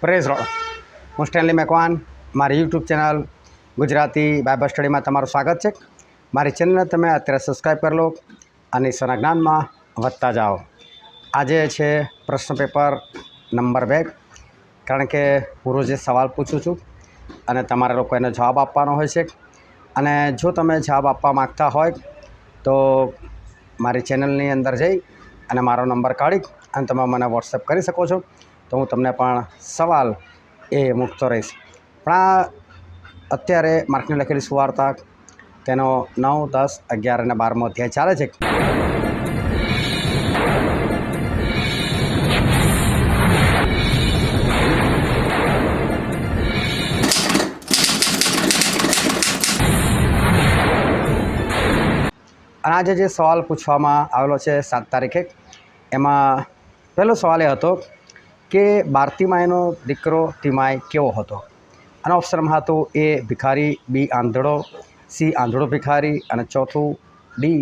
Praise Lord હું Stanley Macwan મારી YouTube channel Gujarati Bible સ્ટડીમાં તમારું સ્વાગત છે. મારી ચેનલને તમે અત્યારે સબસ્ક્રાઈબ કરી લો અને ઈશ્વરના જ્ઞાનમાં વધતા જાઓ. આજે છે પ્રશ્ન પેપર નંબર બે, કારણ કે હું રોજે સવાલ પૂછું છું અને તમારે લોકો એનો જવાબ આપવાનો હોય છે. અને જો તમે જવાબ આપવા માગતા હોય તો મારી ચેનલની અંદર જઈ અને મારો નંબર કાઢી અને તમે મને વોટ્સએપ કરી શકો છો. તો હું તમને પણ સવાલ એ મૂકતો રહીશ. પણ આ અત્યારે માર્કને લખેલી સુવાર્તા તેનો નવ, દસ, અગિયાર અને બારમો અધ્યાય ચાલે છે. અને આજે જે સવાલ પૂછવામાં આવેલો છે સાત તારીખે, એમાં પહેલો સવાલ એ હતો કે બારતીમાયનો દીકરો તિમાય કેવો હતો? અને ઓપ્શનમાં હતું એ ભિખારી, બી આંધળો, સી આંધળો ભિખારી અને ચોથું ડી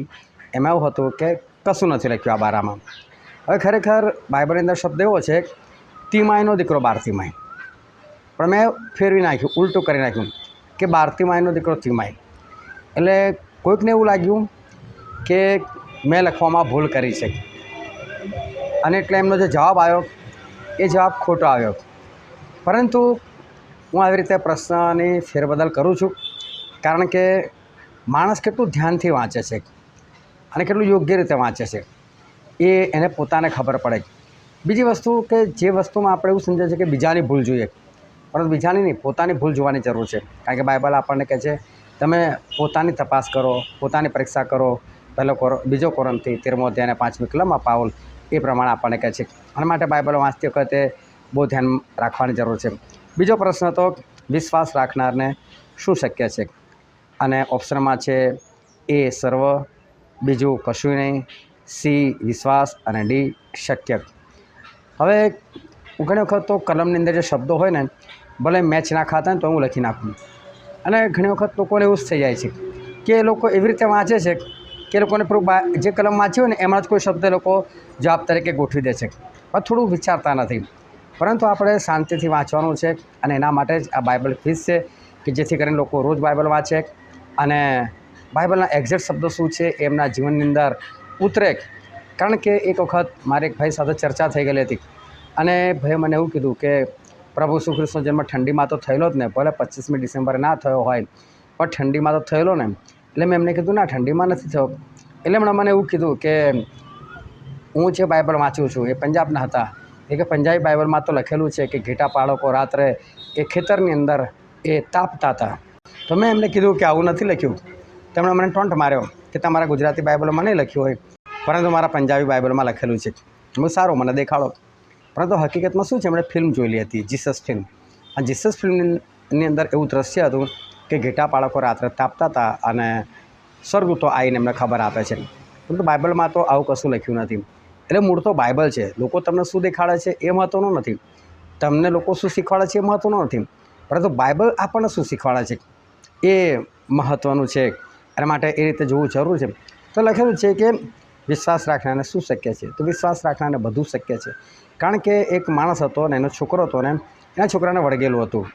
એમાં એવું હતું કે કશું નથી લખ્યું આ બારામાં. હવે ખરેખર બાઇબલની અંદર શબ્દ એવો છે તિમાયનો દીકરો બારતીમાય પણ મેં ફેરવી નાખ્યું, ઉલટું કરી નાખ્યું કે બારતીમાયનો દીકરો તિમાય એટલે કોઈકને એવું લાગ્યું કે મેં લખવામાં ભૂલ કરી છે. અને એટલે એમનો જે જવાબ આવ્યો એ જવાબ ખોટો આવ્યો. પરંતુ હું આવી રીતે પ્રશ્નની ફેરબદલ કરું છું, કારણ કે માણસ કેટલું ધ્યાનથી વાંચે છે અને કેટલું યોગ્ય રીતે વાંચે છે, એ એને પોતાને ખબર પડે. બીજી વસ્તુ કે જે વસ્તુમાં આપણે એવું સમજે છે કે બીજાની ભૂલ જોઈએ, પરંતુ બીજાની નહીં, પોતાની ભૂલ જોવાની જરૂર છે. કારણ કે બાઇબલ આપણને કહે છે, તમે પોતાની તપાસ કરો, પોતાની પરીક્ષા કરો, પહેલો કોરો, બીજો કોરમથી તેરમો અધ્યાય અને પાંચમી કલમમાં પાઉલ એ પ્રમાણે આપણને કહે છે. અને માટે બાઇબલ વાંચતી વખતે બહુ ધ્યાન રાખવાની જરૂર છે. બીજો પ્રશ્ન હતો, વિશ્વાસ રાખનારને શું શક્ય છે? અને ઓપ્શનમાં છે, એ સર્વ, બીજું કશું નહીં સી વિશ્વાસ અને ડી શક્ય. હવે ઘણી વખત તો કલમની અંદર જે શબ્દો હોય ને, ભલે મેચ ના ખાતા ને તો હું લખી નાખું. અને ઘણી વખત લોકોને એવું જ થઈ જાય છે કે એ લોકો એવી રીતે વાંચે છે કે લોકોને પેલું જે કલમ વાંચ્યું ને એમાં જ કોઈ શબ્દ લોકો જવાબ તરીકે ગોઠવી દે છે. પણ થોડું વિચારતા નથી. પરંતુ આપણે શાંતિથી વાંચવાનું છે અને એના માટે જ આ બાઇબલ ફીસ છે કે જેથી કરીને લોકો રોજ બાઇબલ વાંચે અને બાઇબલના એક્ઝેક્ટ શબ્દો શું છે એમના જીવનની અંદર ઉતરે. કારણ કે એક વખત મારે એક ભાઈ સાથે ચર્ચા થઈ ગયેલી હતી અને ભાઈએ મને એવું કીધું કે પ્રભુ શ્રીકૃષ્ણ જન્મ ઠંડીમાં તો થયેલો જ ને, ભલે પચીસમી ડિસેમ્બરે ના થયો હોય, પણ ઠંડીમાં તો થયેલો ને. એટલે મેં એમને કીધું, ના, ઠંડીમાં નથી થયો. એટલે એમણે મને એવું કીધું કે, હું જે બાઇબલ વાંચું છું એ પંજાબના હતા. એ કે, પંજાબી બાઇબલમાં તો લખેલું છે કે ઘેટા પાળકો રાત્રે એ ખેતરની અંદર એ તાપતા હતા. તો મેં એમને કીધું કે, આવું નથી લખ્યું. તેમણે મને ટોન્ટ માર્યો કે, તમારા ગુજરાતી બાઇબલમાં નહીં લખ્યું હોય, પરંતુ મારા પંજાબી બાઇબલમાં લખેલું છે. હું સારું, મને દેખાડો. પરંતુ હકીકતમાં શું છે? એમણે ફિલ્મ જોયેલી હતી, જીસસ ફિલ્મ. આ જીસસ ફિલ્મની અંદર એવું દ્રશ્ય હતું કે ઘેટા બાળકો રાત્રે તાપતા હતા અને સ્વર્ગદૂતો આવીને એમને ખબર આપે છે. પરંતુ બાઇબલમાં તો આવું કશું લખ્યું નથી. એટલે મૂળ તો બાઇબલ છે. લોકો તમને શું દેખાડે છે એ મહત્ત્વનું નથી. તમને લોકો શું શીખવાડે છે એ મહત્ત્વનું નથી. પરંતુ બાઇબલ આપણને શું શીખવાડે છે? એ મહત્ત્વનું છે. એના માટે એ રીતે જોવું જરૂર છે. તો લખેલું છે કે વિશ્વાસ રાખનારને શું શક્ય છે? તો વિશ્વાસ રાખનારને બધું શક્ય છે. કારણ કે એક માણસ હતો ને એનો છોકરો હતો ને એના છોકરાને વળગેલું હતું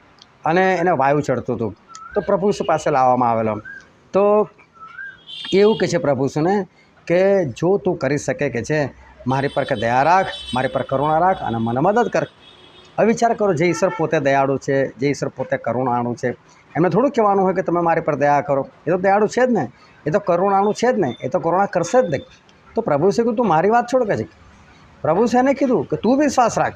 અને એને વાયુ ચડતું હતું. તો પ્રભુ ઈસુ પાસે લાવવામાં આવેલો. તો એવું કહે છે પ્રભુ ઈસુને કે જો તું કરી શકે કે છે, મારી પર કે દયા રાખ, મારી પર કરુણા રાખ અને મને મદદ કર. વિચાર કરો, જે ઈશ્વર પોતે દયાળુ છે, જે ઈશ્વર પોતે કરુણાળુ છે, એમને થોડું કહેવાનું હોય કે તમે મારી પર દયા કરો. એ તો દયાળુ છે જ ને. એ તો કરુણાળુ છે જ ને. એ તો કરુણા કરશે જ નહીં. તો પ્રભુ છે કીધું, તું મારી વાત છોડ કે છે? પ્રભુ છે એને કીધું કે, તું વિશ્વાસ રાખ.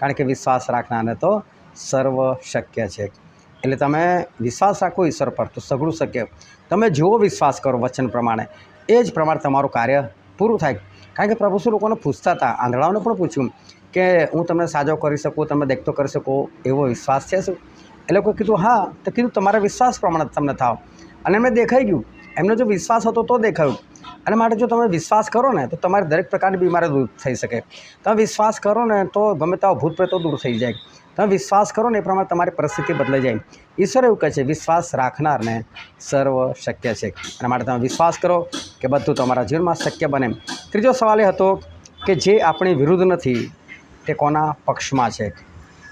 કારણ કે વિશ્વાસ રાખનારને તો સર્વ શક્ય છે. એટલે તમે વિશ્વાસ રાખો, ઈશ્વર પર તો સઘળું શક્ય. તમે જેવો વિશ્વાસ કરો વચન પ્રમાણે, એ જ પ્રમાણે તમારું કાર્ય પૂરું થાય. કારણ કે પ્રભુ શું લોકોને પૂછતા હતા, આંધળાઓને પણ પૂછ્યું કે હું તમને સાજો કરી શકું, તમે દેખતો કરી શકો, એવો વિશ્વાસ છે શું? એ લોકોએ કીધું, હા. તો કીધું, તમારા વિશ્વાસ પ્રમાણે તમને થાવ. અને એમને દેખાઈ ગયું. એમનો જો વિશ્વાસ હતો તો દેખાયું. અને માટે જો તમે વિશ્વાસ કરો ને, તો તમારી દરેક પ્રકારની બીમારી દૂર થઈ શકે. તમે વિશ્વાસ કરો ને, તો ગમે તેવા ભૂત પ્રેતો દૂર થઈ જાય. તમે વિશ્વાસ કરો ને એ પ્રમાણે તમારી પરિસ્થિતિ બદલાઈ જાય. ઈશ્વર એવું કહે છે, વિશ્વાસ રાખનારને સર્વ શક્ય છે. અને માટે તમે વિશ્વાસ કરો કે બધું તમારા જીવનમાં શક્ય બને. ત્રીજો સવાલ એ હતો કે જે આપણી વિરુદ્ધ નથી, તે કોના પક્ષમાં છે?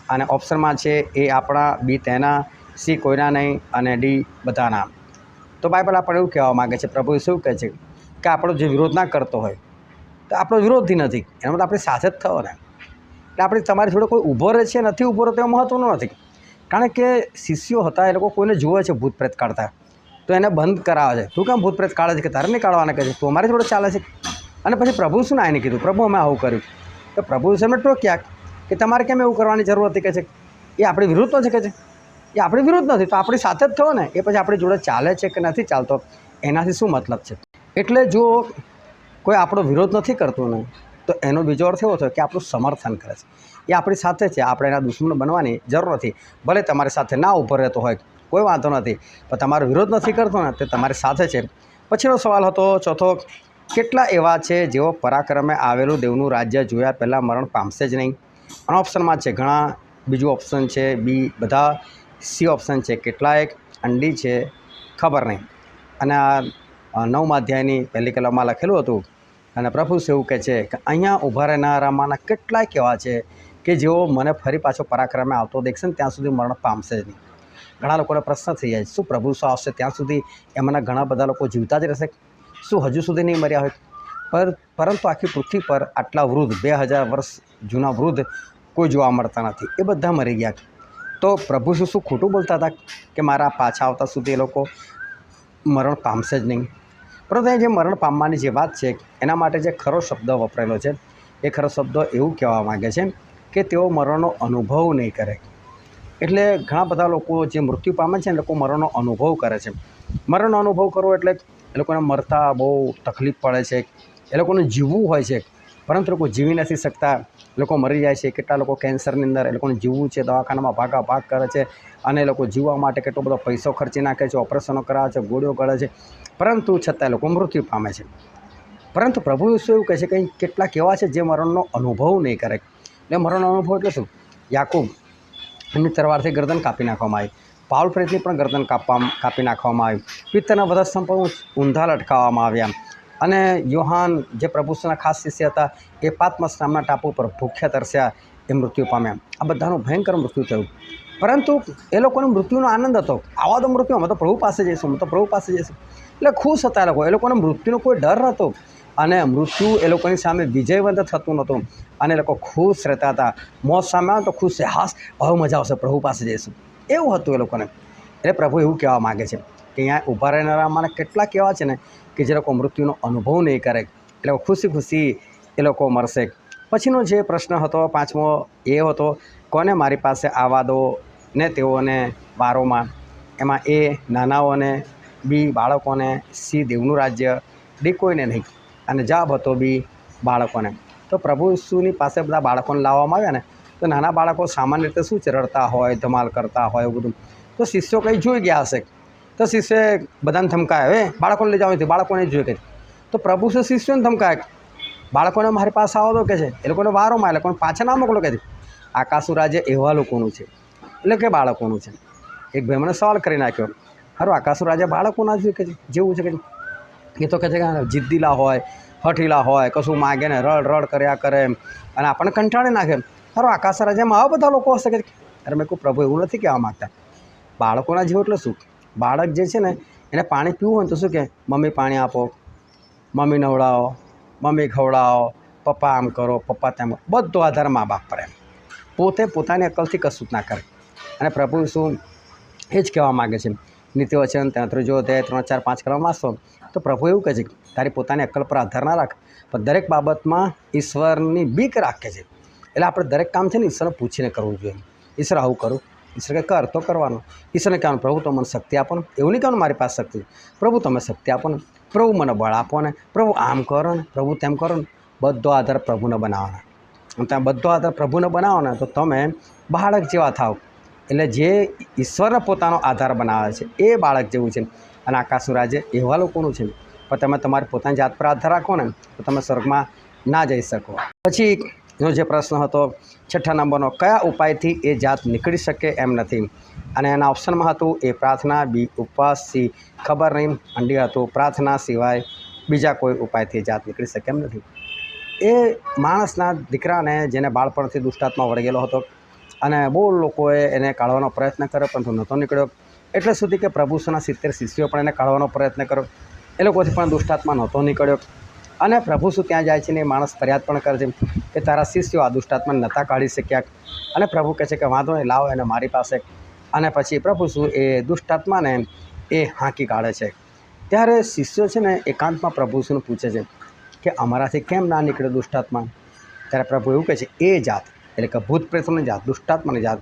અને ઓપ્શનમાં છે, એ આપણા, બી તેના, સી કોઈના નહીં અને ડી બધાના. તો બાઇબલ આપણે એવું કહેવા માગે છે, પ્રભુ શું કહે છે કે આપણો જે વિરોધ ના કરતો હોય, તો આપણો વિરોધી નથી. એનો મતલબ આપણી સાથે જ થયો ને એટલે આપણે તમારી જોડે કોઈ ઊભો રહે છે, નથી ઊભો રહે તો મહત્ત્વનું નથી. કારણ કે શિષ્યો હતા, એ લોકો કોઈને જુએ છે ભૂત પ્રેત કાઢતા. તો એને બંધ કરાવે છે. તું કેમ ભૂત પ્રેત કાઢે છે કે તારે નહીં કાઢવાના કહે છે? તું અમારી જોડે ચાલે છે. અને પછી પ્રભુ શું આને કીધું? પ્રભુ અમે આવું કર્યું. તો પ્રભુ એમને ટોક્યા કે તમારે કેમ એવું કરવાની જરૂર હતી કે છે? એ આપણી વિરુદ્ધ છે કે છે? એ આપણી વિરુદ્ધ નથી. તો આપણી સાથે જ થયો ને, એ પછી આપણી જોડે ચાલે છે કે નથી ચાલતો? એનાથી શું મતલબ છે? એટલે જો કોઈ આપણો વિરોધ નથી કરતું ને તો એનો બીજો અર્થ એવો થયો કે આપણું સમર્થન કરે છે. એ આપણી સાથે છે, આપણે એના દુશ્મન બનવાની જરૂર નથી. ભલે તમારી સાથે ના ઊભો રહેતો હોય, કોઈ વાંધો નથી, પણ તમારો વિરોધ નથી કરતો ને, તે તમારી સાથે છે. પછીનો સવાલ હતો, ચોથો, કેટલા એવા છે જેઓ પરાક્રમે આવેલું દેવનું રાજ્ય જોયા પહેલાં મરણ પામશે જ નહીં? અને ઓપ્શનમાં છે ઘણા, બીજું ઓપ્શન છે બી, બધા, સી ઓપ્શન છે કેટલાક અંડી છે ખબર નહીં. અને આ નવમા અધ્યાયની પહેલી કલમમાં લખેલું હતું અને પ્રભુ એવું કહે છે કે અહીંયા ઊભા રહેનારામાંના કેટલાય એવા છે કે જેઓ મને ફરી પાછો પરાક્રમે આવતો દેખશે ને ત્યાં સુધી મરણ પામશે જ નહીં. ઘણા લોકોને પ્રશ્ન થઈ જાય શું પ્રભુ શું આવશે ત્યાં સુધી એમાંના ઘણા બધા લોકો જીવતા જ રહેશે? શું હજુ સુધી નહીં મર્યા હોય? પર, પરંતુ આખી પૃથ્વી પર આટલા વૃદ્ધ, બે હજાર વર્ષ જૂના વૃદ્ધ કોઈ જોવા મળતા નથી. એ બધા મરી ગયા તો પ્રભુ શું શું ખોટું બોલતા હતા કે મારા પાછા આવતા સુધી એ લોકો મરણ પામશે જ નહીં? પરંતુ અહીં જે મરણ પામવાની જે વાત છે, એના માટે જે ખરો શબ્દ વપરાયેલો છે, એ ખરો શબ્દ એવું કહેવા માગે છે કે તેઓ મરણનો અનુભવ નહીં કરે. એટલે ઘણા બધા લોકો જે મૃત્યુ પામે છે ને લોકો મરણનો અનુભવ કરે છે. મરણનો અનુભવ કરવો એટલે એ લોકોને મરતા બહુ તકલીફ પડે છે. એ લોકોને જીવવું હોય છે. પરંતુ લોકો જીવી નથી શકતા. લોકો મરી જાય છે, કેટલા લોકો કેન્સરની અંદર એ લોકોને જીવવું છે, દવાખાનામાં ભાગા ભાગ કરે છે અને લોકો જીવવા માટે કેટલો બધો પૈસો ખર્ચી નાખે છે, ઓપરેશનો કરાવે છે, ગોળીઓ ગળે છે. પરંતુ છતાં લોકો મૃત્યુ પામે છે. પરંતુ પ્રભુ ઈસુ એવું કહે છે કે કેટલાક એવા છે જે મરણનો અનુભવ નહીં કરે. એટલે મરણનો અનુભવ એટલે શું? યાકુબ એમની તરવારથી ગરદન કાપી નાખવામાં આવી. પાવલ પ્રેતની પણ ગરદન કાપવા કાપી નાખવામાં આવી. પિત્તરના બધા સંપર્ક ઊંધા લટકાવવામાં આવ્યા. અને યોહાન જે પ્રભુના ખાસ શિષ્ય હતા, એ પાત્મસ નામના ટાપુ પર ભૂખ્યા તરસ્યા એ મૃત્યુ પામ્યા. આ બધાનું ભયંકર મૃત્યુ થયું. પરંતુ એ લોકોને મૃત્યુનો આનંદ હતો. આવા તો મૃત્યુ, અમે તો પ્રભુ પાસે જઈશું, અમે તો પ્રભુ પાસે જઈશું. એટલે ખુશ હતા એ લોકો. એ લોકોને મૃત્યુનો કોઈ ડર નહોતો. અને મૃત્યુ એ લોકોની સામે વિજયવંત થતું નહોતું. અને એ લોકો ખુશ રહેતા હતા. મોત સામે આવે તો ખુશ છે. હાસ બહુ મજા આવશે, પ્રભુ પાસે જઈશું. એવું હતું એ લોકોને. એટલે પ્રભુ એવું કહેવા માગે છે કે અહીંયા ઊભા રહેનારા મને કેટલાક એવા છે ને કે જે લોકો મૃત્યુનો અનુભવ નહીં કરે, એટલે ખુશી ખુશી એ લોકો મરશે. પછીનો જે પ્રશ્ન હતો, પાંચમો એ હતો, કોને મારી પાસે આવવા દો ને તેઓને વારોમાં? એમાં એ નાનાઓને, બી બાળકોને, સી દેવનું રાજ્ય, ડી કોઈને નહીં. અને જવાબ હતો બી બાળકોને. તો પ્રભુ ઈસુની પાસે બધા બાળકોને લાવવામાં આવ્યા ને, તો નાના બાળકો સામાન્ય રીતે શું છે રડતા હોય, ધમાલ કરતા હોય એવું બધું. તો શિષ્યો કંઈ જોઈ ગયા હશે. તો શિષ્ય બધાને ધમકાય. હવે બાળકોને લઈ જવાનું બાળકોને જ જોઈ કે તો પ્રભુ શું શિષ્યોને ધમકાય. બાળકોને મારી પાસે આવો તો કે છે. એ લોકોને વારો માં એ લોકોને પાછા ના મોકલો કે છે. આકાશુ રાજ્ય એવા લોકોનું છે. એટલે કે બાળકોનું છે. એક ભાઈ મને સવાલ કરી નાખ્યો. હારું આકાશુ રાજ્ય બાળકોના જ કે જેવું છે કે એ તો કહે છે કે જિદ્દીલા હોય, હઠીલા હોય, કશું માગે ને રડ રડ કર્યા કરે અને આપણને કંટાળી નાખે સારું આકાશ રાજામાં આવા બધા લોકો હશે કે અરે, મેં કહું પ્રભુ, એવું નથી કહેવા માગતા. બાળકોના જેવું એટલે શું બાળક જે છે ને, એને પાણી પીવું હોય ને તો શું કે, મમ્મી પાણી આપો, મમ્મી નવડાવો, મમ્મી ખવડાવો, પપ્પા આમ કરો, પપ્પા તેમ બધો આધાર મા બાપ પર એમ. પોતે પોતાની અકલથી કશું જ ના કરે. અને પ્રભુ શું એ જ કહેવા માગે છે નીતિ વચન ત્યાં ત્રીજો અધ્યાય ત્રણ ચાર પાંચ કરવા વાંચશો તો પ્રભુ એવું કહે છે તારી પોતાની અક્કલ પર આધાર ના રાખ, પણ દરેક બાબતમાં ઈશ્વરની બીક રાખે છે. એટલે આપણે દરેક કામ છે ને ઈશ્વરને પૂછીને કરવું જોઈએ ઈશ્વર, આવું કરું. ઈશ્વર કે કર તો કરવાનું. ઈશ્વરને કહેવાનું, પ્રભુ તો મને શક્તિ આપો ને. એવું નહીં કહેવાનું, મારી પાસે શક્તિ પ્રભુ, તમે શક્તિ આપો ને. પ્રભુ, મને બળ આપો ને. પ્રભુ, આમ કરો ને. પ્રભુ, તેમ કરો ને. બધો આધાર પ્રભુને બનાવવાના. અને ત્યાં બધો આધાર પ્રભુને બનાવો ને, તો તમે બાળક જેવા થાવ. એટલે જે ઈશ્વરને પોતાનો આધાર બનાવે છે, એ બાળક જેવું છે. અને આકાશનું રાજ્ય એવા લોકોનું છે. પણ તમે તમારી પોતાની જાત પર આધાર રાખો ને, તો તમે સ્વર્ગમાં ના જઈ શકો. પછી એનો જે પ્રશ્ન હતો, છઠ્ઠા નંબરનો કયા ઉપાયથી એ જાત નીકળી શકે એમ નથી. અને એના ઓપ્શનમાં હતું, એ પ્રાર્થના, બી ઉપવાસ, સી ખબર નહીં અંડી હતું પ્રાર્થના સિવાય બીજા કોઈ ઉપાયથી જાત નીકળી શકે એમ નથી. એ માણસના દીકરાને, જેને બાળપણથી દુષ્ટાત્મા વળગેલો હતો, અને બહુ લોકોએ એને કાઢવાનો પ્રયત્ન કર્યો, પરંતુ નહોતો નીકળ્યો. એટલે સુધી કે પ્રભુસના સિત્તેર શિષ્યો પણ એને કાઢવાનો પ્રયત્ન કર્યો. એ લોકોથી પણ દુષ્ટાત્મા નહોતો નીકળ્યો. અને પ્રભુ શું ત્યાં જાય છે ને માણસ ફરિયાદ પણ કરે છે કે તારા શિષ્યો આ દુષ્ટાત્મા નહોતા કાઢી શક્યા. અને પ્રભુ કહે છે કે વાંધો નહીં, લાવો એને મારી પાસે. અને પછી પ્રભુ શું એ દુષ્ટાત્માને એ હાંકી કાઢે છે. ત્યારે શિષ્યો છે ને એકાંતમાં પ્રભુ શું પૂછે છે કે અમારાથી કેમ ના નીકળ્યો દુષ્ટાત્મા? ત્યારે પ્રભુ એવું કહે છે, એ જાત, એટલે કે ભૂત પ્રેતોની જાત, દુષ્ટાત્માની જાત,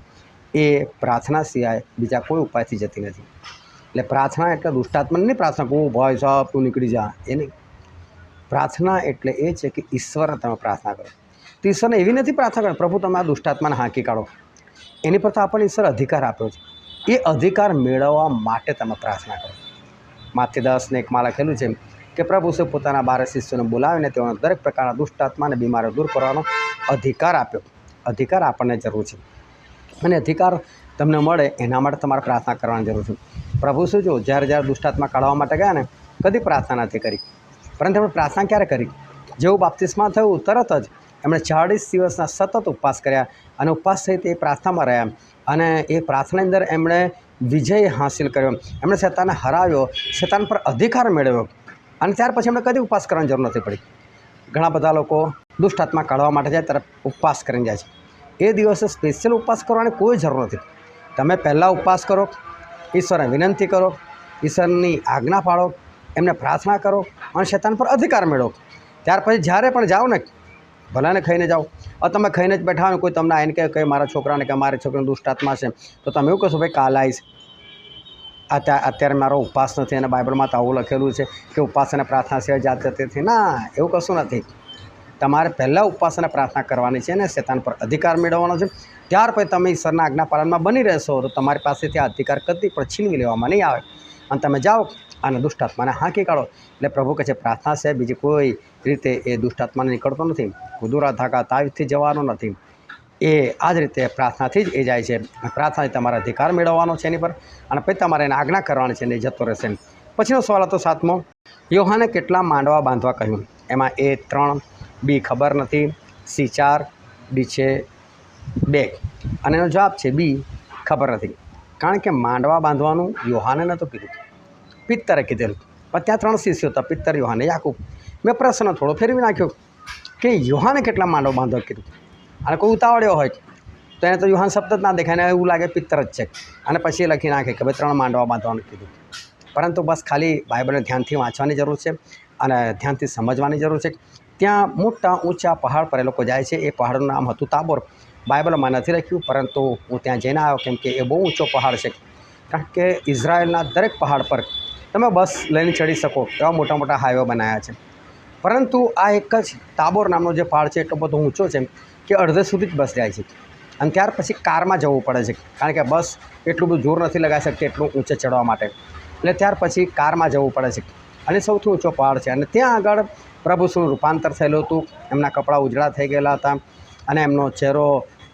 એ પ્રાર્થના સિવાય બીજા કોઈ ઉપાયથી જતી નથી. એટલે પ્રાર્થના એટલે દુષ્ટાત્માની નહીં પ્રાર્થના કહું ભાઈ સાહેબ, તું નીકળી જા. એ નહીં. પ્રાર્થના એટલે એ છે કે ઈશ્વરને તમે પ્રાર્થના કરો. તો ઈશ્વરને એવી નથી પ્રાર્થના કરો પ્રભુ તમે આ દુષ્ટાત્માને હાંકી કાઢો. એની પર તો આપણને ઈશ્વર અધિકાર આપ્યો છે. એ અધિકાર મેળવવા માટે તમે પ્રાર્થના કરો. માથી દસને એકમાં લખેલું છે કે પ્રભુ છે પોતાના બાર શિષ્યોને બોલાવીને તેઓને દરેક પ્રકારના દુષ્ટાત્માને બીમારીઓ દૂર કરવાનો અધિકાર આપ્યો. અધિકાર આપણને જરૂર છે. અને અધિકાર તમને મળે એના માટે તમારે પ્રાર્થના કરવાની જરૂર છે. પ્રભુ શું જો જ્યારે જ્યારે દુષ્ટાત્મા કાઢવા માટે ગયા ને, કદી પ્રાર્થના નથી કરી. પરંતુ એમણે પ્રાર્થના ક્યારે કરી? જેવું બાપ્તિસ્મા થયું, તરત જ એમણે ચાળીસ દિવસના સતત ઉપવાસ કર્યા અને ઉપવાસ સહિત એ પ્રાર્થનામાં રહ્યા. અને એ પ્રાર્થનાની અંદર એમણે વિજય હાંસિલ કર્યો. એમણે શેતાનને હરાવ્યો, શેતાન પર અધિકાર મેળવ્યો. અને ત્યાર પછી એમણે કદી ઉપવાસ કરવાની જરૂર નથી પડી. ઘણા બધા લોકો દુષ્ટાત્મા કાઢવા માટે જાય, ત્યારે ઉપવાસ કરીને જાય છે. એ દિવસે સ્પેશિયલ ઉપવાસ કરવાની કોઈ જરૂર નથી. તમે પહેલાં ઉપવાસ કરો, ઈશ્વરને વિનંતી કરો, ઈશ્વરની આજ્ઞા પાડો એમને પ્રાર્થના કરો અને શેતાન પર અધિકાર મેળવો. ત્યાર પછી જ્યારે પણ જાઓ ને, ભલાને ખાઈને જાઓ. અ તમે ખાઈને જ બેઠા હોય કોઈ તમને આવીને કે મારા છોકરાને કે મારી છોકરાને દુષ્ટાત્મા છે તો તમે એવું કહેશો, ભાઈ, કાલ આવીશ. અત્યારે અત્યારે મારો ઉપવાસ નથી અને બાઇબલમાં તો આવું લખેલું છે કે ઉપવાસ અને પ્રાર્થના સિવાય જાત જતીથી. ના, એવું કશું નથી. તમારે પહેલાં ઉપવાસ અને પ્રાર્થના કરવાની છે અને શેતાન પર અધિકાર મેળવવાનો છે. ત્યાર પછી તમે ઈશ્વરના આજ્ઞા પાલનમાં બની રહેશો, તો તમારી પાસેથી આ અધિકાર કદી પણ છીનવી લેવામાં નહીં આવે. અને તમે જાઓ અને દુષ્ટાત્માને હાંકી કાઢો. એટલે પ્રભુ કહે છે, પ્રાર્થના છે, બીજી કોઈ રીતે એ દુષ્ટાત્માને નીકળતો નથી. કુદુરા ધાકા તાવીથી જવાનો નથી. એ આ જ રીતે પ્રાર્થનાથી જ એ જાય છે. પ્રાર્થનાથી તમારા અધિકાર મેળવવાનો છે એની પર અને પછી તમારે એને આજ્ઞા કરવાની છે એ જતો રહેશે પછીનો સવાલ હતો સાતમો. યોહાને કેટલા માંડવા બાંધવા કહ્યું? એમાં એ ત્રણ, બી ખબર નથી, સી ચાર, ડી છે બે. અને એનો જવાબ છે બી ખબર નથી. કારણ કે માંડવા બાંધવાનું યોહાને નહોતું કીધું. પિત્તરે કીધેલું. પણ ત્યાં ત્રણ શિષ્યો હતા, પિત્તર, યોહાને, યાકુબ. મેં પ્રશ્ન થોડો ફેરવી નાખ્યો કે યોહાને કેટલા માંડો બાંધવા કીધું? અને કોઈ ઉતાવળ્યો હોય તો એને તો યુહાન શબ્દ જ ના દેખાય એને એવું લાગે પિત્તર જ છે. અને પછી લખી નાખે કે ભાઈ ત્રણ માંડવા બાંધવાનું કીધું. પરંતુ બસ ખાલી બાઇબલને ધ્યાનથી વાંચવાની જરૂર છે અને ધ્યાનથી સમજવાની જરૂર છે. ત્યાં મોટા ઊંચા પહાડ પર એ લોકો જાય છે. એ પહાડનું નામ હતું તાબોર. બાઇબલમાં નથી લખ્યું પરંતુ હું ત્યાં જઈને આવ્યો કેમ કે એ બહુ ઊંચો પહાડ છે. કારણ કે ઇઝરાયલના દરેક પહાડ પર તમે બસ લઈને ચડી શકો એવા મોટા મોટા હાઈવે બનાવ્યા છે. પરંતુ આ એક જ તાબોર નામનો જે પહાડ છે, એટલો બધો ઊંચો છે કે અડધે સુધી જ બસ જાય છે. અને ત્યાર પછી કારમાં જવું પડે છે, કારણ કે બસ એટલું બધું જોર નથી લગાવી શકતી એટલું ઊંચે ચડવા માટે. એટલે ત્યાર પછી કારમાં જવું પડે છે. અને સૌથી ઊંચો પહાડ છે. અને ત્યાં આગળ પ્રભુ શું રૂપાંતર થયેલું હતું. એમના કપડાં ઉજળા થઈ ગયેલા હતા અને એમનો ચહેરો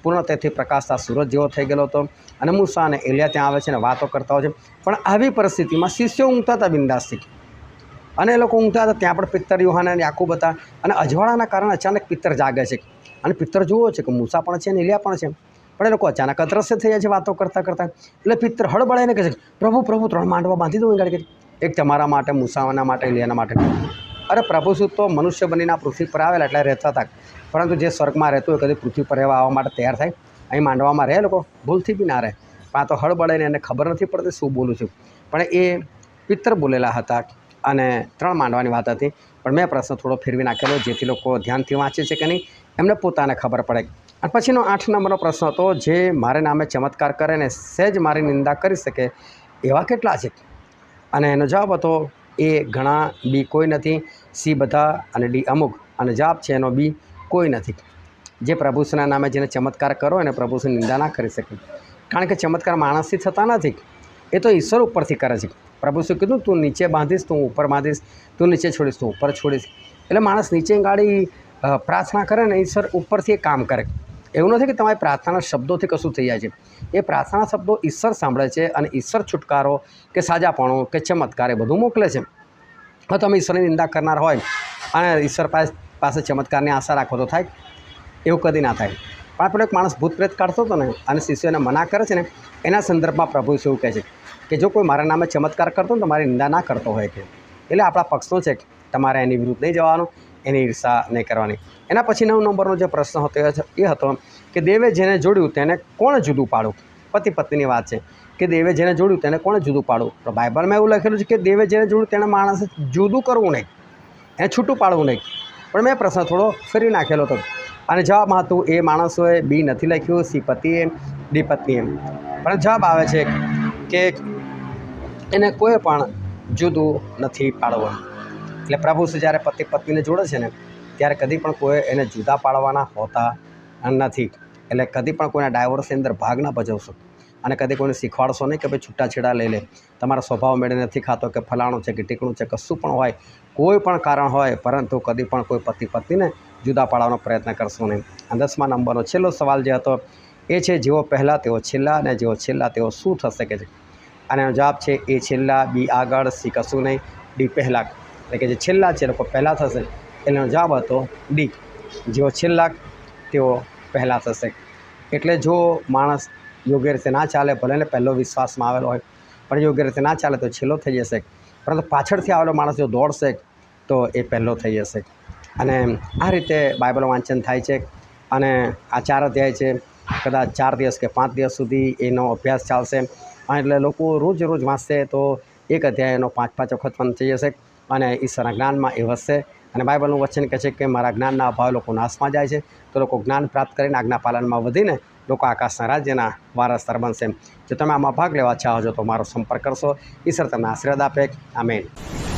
પૂર્ણતેથી પ્રકાશતા સૂરજ જેવો થઈ ગયેલો હતો. અને મૂસા અને એલિયા ત્યાં આવે છે અને વાતો કરતા હોય છે. પણ આવી પરિસ્થિતિમાં શિષ્યો ઊંઘતા હતા બિંદાસથી. અને એ લોકો ઊંઘતા હતા, ત્યાં પણ પિત્તર યુહાન અને આખું હતા. અને અજવાળાના કારણે અચાનક પિત્તર જાગે છે. અને પિત્તર જુઓ છે કે મૂસા પણ છે અને એલિયા પણ છે. પણ એ લોકો અચાનક અદ્રશ્ય થઈ જાય છે વાતો કરતાં કરતાં. એટલે પિત્તર હળબળાઈને કહે છે, પ્રભુ પ્રભુ, ત્રણ માંડવા બાંધી દો ગાડી એક તમારા માટે મૂસાવાના માટે, એલિયાના માટે. અરે પ્રભુ શું તો મનુષ્ય બનીને આ પૃથ્વી પર આવેલા એટલે રહેતા હતા. પરંતુ જે સ્વર્ગમાં રહેતું હોય કદી પૃથ્વી પર રહેવા આવવા માટે તૈયાર થાય, અહીં માંડવામાં રહે લોકો, ભૂલથી બી ના રહે. પણ આ તો હળબળાઈને એને ખબર નથી પડતી શું બોલું છું. પણ એ પિત્તર બોલેલા હતા અને ત્રણ માંડવાની વાત હતી. પણ મેં પ્રશ્ન થોડો ફેરવી નાખેલો, જેથી લોકો ધ્યાનથી વાંચે છે કે નહીં, એમને પોતાને ખબર પડે. અને પછીનો આઠ નંબરનો પ્રશ્ન હતો, જે મારે નામે ચમત્કાર કરે ને સહેજ મારી નિંદા કરી શકે, એવા કેટલા છે? અને એનો જવાબ હતો, એ ઘણા બી કોઈ નથી, સી બધા અને ડી અમુક. અને જવાબ છે એનો બી કોઈ નથી. જે પ્રભુસના નામે જેને ચમત્કાર કરો એને પ્રભુસની નિંદા ના કરી શકે. કારણ કે ચમત્કાર માણસથી થતા નથી. એ તો ઈશ્વર ઉપરથી કરે છે. પ્રભુ કીધું? તું નીચે બાંધીશ, તું ઉપર બાંધીશ, તું નીચે છોડીશ, તું ઉપર છોડીશ. એટલે માણસ નીચે ગાડી પ્રાર્થના કરે ને ઈશ્વર ઉપરથી એ કામ કરે. એવું નથી કે તમારી પ્રાર્થનાના શબ્દોથી કશું થઈ જાય છે. એ પ્રાર્થના શબ્દો ઈશ્વર સાંભળે છે અને ઈશ્વર છુટકારો કે સાજાપણો કે ચમત્કાર એ બધું મોકલે છે. હવે તમે ઈશ્વરની નિંદા કરનાર હોય અને ઈશ્વર પાસે પાસે ચમત્કારની આશા રાખો તો થાય. એવું કદી ના થાય. પણ આપણે એક માણસ ભૂત પ્રેત કાઢતો હતો ને, અને શિષ્યોને મના કરે છે ને, એના સંદર્ભમાં પ્રભુ શું કહે છે? કે જો કોઈ મારા નામે ચમત્કાર કરતો ને, તો મારી નિંદા ના કરતો હોય કે. એટલે આપણા પક્ષનો છે કે તમારે એની વિરુદ્ધ નહીં જવાનું, એની ઈર્ષા નહીં કરવાની. એના પછી નવ નંબરનો જે પ્રશ્ન હતો એ હતો કે દેવે જેને જોડ્યું તેને કોણ જુદું પાડું પતિ પત્નીની વાત છે. કે દેવે જેને જોડ્યું તેને કોણે જુદું પાડવું તો બાઇબલમાં એવું લખેલું છે કે દેવે જેને જોડ્યું તેને માણસે જુદું કરવું નહીં. એને છૂટું પાડવું નહીં. પણ મેં પ્રશ્ન થોડો ફેરવી નાખેલો હતો. અને જવાબમાં હતું, એ માણસોએ બી નથી લખ્યું, સી પતિએ ડી પત્નીએ પણ જવાબ આવે છે કે એને કોઈ પણ જુદું નથી પાડવાનું. એટલે પ્રભુ શ્રી જ્યારે પતિ પત્નીને જોડે છે ને, ત્યારે કદી પણ કોઈ એને જુદા પાડવાના હોતા નથી. એટલે કદી પણ કોઈના ડાયવોર્સની અંદર ભાગ ના ભજવશો. અને કદી કોઈને શીખવાડશો નહીં કે ભાઈ છૂટાછેડા લઈ લે. તમારો સ્વભાવ મેળે નથી ખાતો કે ફલાણું છે કે ટીકણું છે, કશું પણ હોય કોઈ પણ કારણ હોય, પરંતુ કદી પણ કોઈ પતિ પત્નીને જુદા પાડવાનો પ્રયત્ન કરશો નહીં. અને દસમા નંબરનો છેલ્લો સવાલ જે હતો એ છે જેઓ પહેલાં તેઓ છેલ્લા અને જેઓ છેલ્લા તેઓ શું થશે કે છે? અને એનો જવાબ છે, એ છેલ્લા, બી આગળ, સી કશું નહીં, ડી પહેલાં. એટલે કે જે છેલ્લા છે, એ લોકો પહેલાં થશે. એનો જવાબ હતો ડી. જેઓ છેલ્લા તેઓ પહેલાં થશે. એટલે જો માણસ યોગ્ય રીતે ના ચાલે, ભલે ને પહેલો વિશ્વાસમાં આવેલો હોય, પણ યોગ્ય રીતે ના ચાલે તો છેલ્લો થઈ જશે. પરંતુ પાછળથી આવેલો માણસ જો દોડશે, તો એ પહેલો થઈ જશે. અને આ રીતે બાઇબલ વાંચન થાય છે અને આ ચાર અધ્યાય છે, કદાચ ચાર દિવસ કે પાંચ દિવસ સુધી એનો અભ્યાસ ચાલશે. એટલે લોકો રોજ રોજ વાંચશે તો એક અધ્યાયનો પાંચ પાંચ વખત પણ થઈ જશે અને ઈશ્વરના જ્ઞાનમાં એ વધશે. અને બાઇબલનું વચન કહે છે કે મારા જ્ઞાનના અભાવ લોકો નાશમાં જાય છે. તો લોકો જ્ઞાન પ્રાપ્ત કરીને આજ્ઞા પાલનમાં વધીને લોકો આકાશના રાજ્યના વારસદાર બનશે જો તમે આમાં ભાગ લેવા ચાહો છો તો મારો સંપર્ક કરશો. ઈશ્વર તમને આશીર્વાદ આપે. આમેન.